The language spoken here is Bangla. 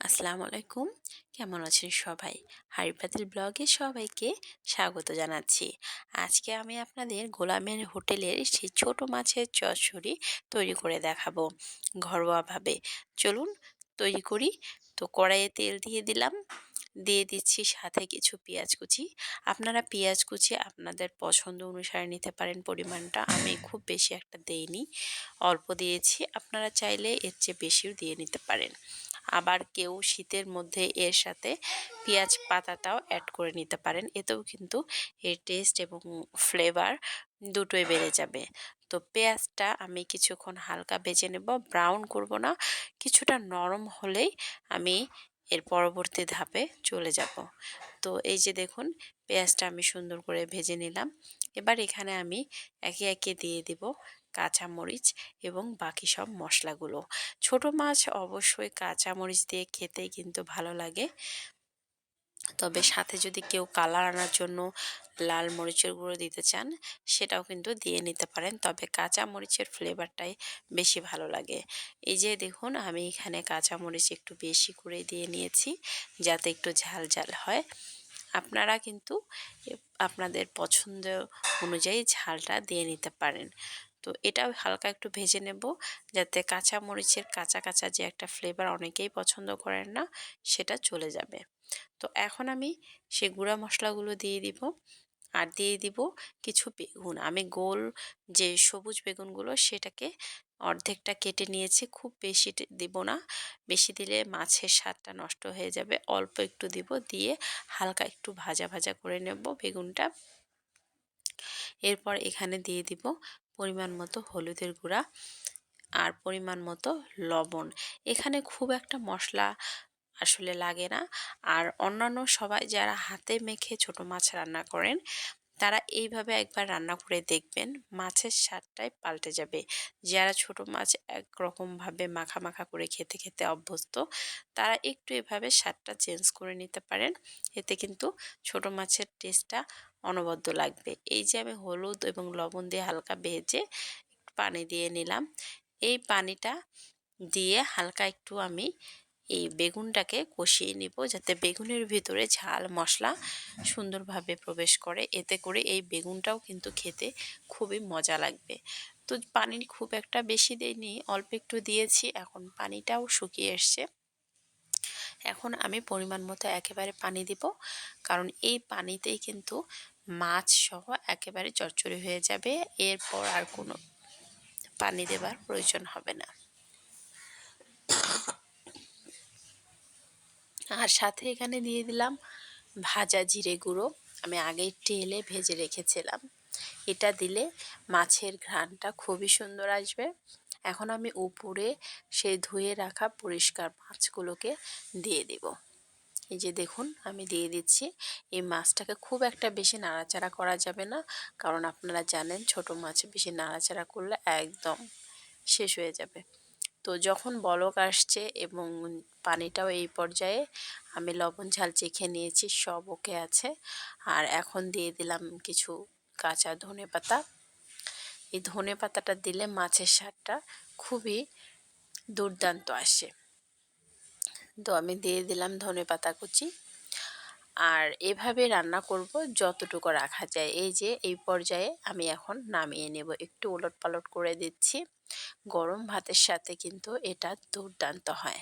আসসালামু আলাইকুম। কেমন আছেন সবাই? হারিপাতিল ব্লগে সবাইকে স্বাগত জানাচ্ছি। আজকে আমি আপনাদের গোলামের হোটেলের সেই ছোট মাছের চচ্চড়ি তৈরি করে দেখাবো ঘরোয়াভাবে। চলুন তৈরি করি। তো কড়াইয়ে তেল দিয়ে দিলাম। দিয়ে দিচ্ছি সাথে কিছু পেঁয়াজ কুচি। আপনারা পেঁয়াজ কুচি আপনাদের পছন্দ অনুসারে নিতে পারেন। পরিমাণটা আমি খুব বেশি একটা দেইনি। অল্প দিয়েছি। আপনারা চাইলে এর চেয়ে বেশিও দিয়ে নিতে পারেন। আবার কেউ শীতের মধ্যে এর সাথে পেঁয়াজ পাতাটাও অ্যাড করে নিতে পারেন। এতেও কিন্তু এর টেস্ট এবং ফ্লেভার দুটোই বেড়ে যাবে। তো পেঁয়াজটা আমি কিছুক্ষণ হালকা ভেজে নেব ব্রাউন করব না, কিছুটা নরম হলেই আমি এর পরবর্তী ধাপে চলে যাব। তো এই যে দেখুন, পেঁয়াজটা আমি সুন্দর করে ভেজে নিলাম। এবার এখানে আমি একে একে দিয়ে দিব কাঁচামরিচ এবং বাকি সব মশলাগুলো। ছোট মাছ অবশ্যই কাঁচামরিচ দিয়ে খেতে কিন্তু ভালো লাগে। তবে সাথে যদি কেউ কালার আনার জন্য লাল মরিচের গুঁড়ো দিতে চান, সেটাও কিন্তু দিয়ে নিতে পারেন। তবে কাঁচা মরিচের ফ্লেভারটাই বেশি ভালো লাগে। এই যে দেখুন, আমি এখানে কাঁচা মরিচ একটু বেশি করে দিয়ে নিয়েছি, যাতে একটু ঝাল ঝাল হয়। আপনারা কিন্তু আপনাদের পছন্দ অনুযায়ী ঝালটা দিয়ে নিতে পারেন। তো এটাও হালকা একটু ভেজে নেব যাতে কাঁচা মরিচের কাঁচা কাঁচা যে একটা ফ্লেভার অনেকেই পছন্দ করেন না, সেটা চলে যাবে। তো এখন আমি সে গুঁড়া মশলাগুলো দিয়ে দিব আর দিয়ে দিব কিছু বেগুন। আমি গোল যে সবুজ বেগুনগুলো সেটাকে অর্ধেকটা কেটে নিয়েছি, খুব বেশি দিব না। বেশি দিলে মাছের স্বাদটা নষ্ট হয়ে যাবে। অল্প একটু দিব, দিয়ে হালকা একটু ভাজা ভাজা করে নেব বেগুনটা। এরপর এখানে দিয়ে দিব পরিমাণ মতো হলুদের গুঁড়া আর পরিমাণ মতো লবণ। এখানে খুব একটা মশলা আসলে লাগে না। আর অন্যান্য সবাই যারা হাতে মেখে ছোট মাছ রান্না করেন, তারা এইভাবে একবার রান্না করে দেখবেন মাছের স্বাদটাই পাল্টে যাবে। যারা ছোট মাছ একরকমভাবে মাখা মাখা করে খেতে খেতে অভ্যস্ত, তারা একটু এভাবে স্বাদটা চেঞ্জ করে নিতে পারেন। এতে কিন্তু ছোট মাছের টেস্টটা অনবদ্য লাগবে। এই যে আমি হলুদ এবং লবণ দিয়ে হালকা ভেজে পানি দিয়ে নিলাম। এই পানিটা দিয়ে হালকা একটু আমি এই বেগুনটাকে কষিয়ে নিব যাতে বেগুনের ভিতরে ঝাল মশলা সুন্দরভাবে প্রবেশ করে। এতে করে এই বেগুনটাও কিন্তু খেতে খুবই মজা লাগবে। তো পানি খুব একটা বেশি দেয়নি অল্প একটু দিয়েছি, এখন পানিটাও শুকিয়ে এসছে। এখন আমি পরিমাণ মতো একেবারে পানি দিব। কারণ এই পানিতেই কিন্তু মাছ সহ একেবারে চচ্চড়ি হয়ে যাবে। এরপর আর কোনো পানি দেবার প্রয়োজন হবে না। আর সাথে এখানে দিয়ে দিলাম ভাজা জিরে গুঁড়ো। আমি আগেই টেলে ভেজে রেখেছিলাম। এটা দিলে মাছের ঘ্রাণটা খুবই সুন্দর আসবে। এখন আমি উপরে সেই ধুয়ে রাখা পরিষ্কার মাছগুলোকে দিয়ে দিব। এই যে দেখুন, আমি দিয়ে দিচ্ছি। এই মাছটাকে খুব একটা বেশি নাড়াচাড়া করা যাবে না, কারণ আপনারা জানেন ছোট মাছ বেশি নাড়াচাড়া করলে একদম শেষ হয়ে যাবে। তো যখন বলক আসছে এবং পানিটাও এই পর্যায়ে, আমি লবণ ঝাল চেখে নিয়েছি, সব ওকে আছে। আর এখন দিয়ে দিলাম কিছু কাঁচা ধনে পাতা এই ধনে পাতাটা দিলে মাছের স্বাদটা খুবই দুর্দান্ত আসে। তো আমি দিয়ে দিলাম ধনে পাতা কুচি। আর এভাবে রান্না করব যতটুকু রাখা যায়। এই যে, এই পর্যায়ে আমি এখন নামিয়ে নেব। একটু ওলট পালট করে দিচ্ছি। গরম ভাতের সাথে কিন্তু এটা দুর্দান্ত হয়।